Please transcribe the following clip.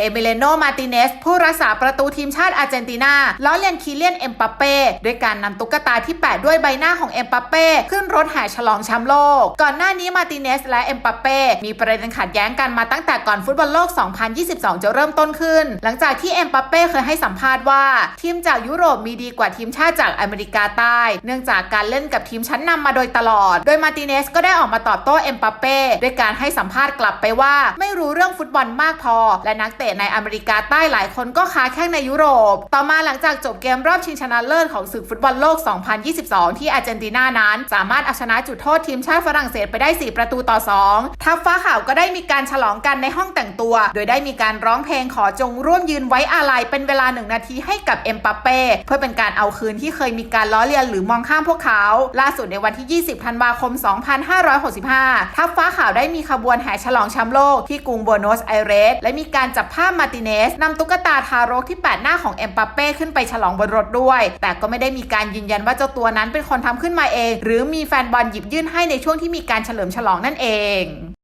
เอเมเลโน มาติเนส ผู้รักษาประตูทีมชาติอาร์เจนตินา ล้อเลียนคีเลียน เอ็มปัปเป้ ด้วยการนำตุ๊กตาที่แปะด้วยใบหน้าของเอ็มปัปเป้ ขึ้นรถแห่ฉลองแชมป์โลก ก่อนหน้านี้มาติเนสและเอ็มปัปเป้ มีประเด็นขัดแย้งกันมาตั้งแต่ก่อนฟุตบอลโลก 2022 จะเริ่มต้นขึ้น หลังจากที่เอ็มปัปเป้เคยให้สัมภาษณ์ว่า ทีมจากยุโรปมีดีกว่าทีมชาติจากอเมริกาใต้ เนื่องจากการเล่นกับทีมชั้นนำมาโดยตลอด โดยมาติเนสก็ได้ออกมาตอบโต้เอ็มปัปเป้ด้วยการให้สัมภาษณ์กลับไปว่า ไม่รู้เรื่องฟุตบอลมากพอ และนักเตะในอเมริกาใต้หลายคนก็ค้าแข้งในยุโรป ต่อมาหลังจากจบเกมรอบชิงชนะเลิศของศึกฟุตบอลโลก 2022 ที่อาร์เจนตินานั้น สามารถเอาชนะจุดโทษทีมชาติฝรั่งเศสไปได้ 4 ประตูต่อ 2 ทัพฟ้าขาวก็ได้มีการฉลองกันในห้องแต่งตัว โดยได้มีการร้องเพลงขอจงร่วมยืนไว้อาลัยเป็นเวลาหนึ่งนาทีให้กับเอ็มปัปเป้เพื่อเป็นการเอาคืนที่เคยมีการล้อเลียนหรือมองข้ามพวกเขา ล่าสุดในวันที่ 20 ธันวาคม 2565 ทัพฟ้าขาวได้มีขบวนแห่ฉลองแชมป์โลกที่กรุงโบโนสไอเรสและมีการจับภาพมาร์ติเนสนำตุ๊กตาทารกที่แปดหน้าของเอ็มปัปเป้ขึ้นไปฉลองบนรถด้วย แต่ก็ไม่ได้มีการยืนยันว่าเจ้าตัวนั้นเป็นคนทำขึ้นมาเอง หรือมีแฟนบอลหยิบยื่นให้ในช่วงที่มีการเฉลิมฉลองนั่นเอง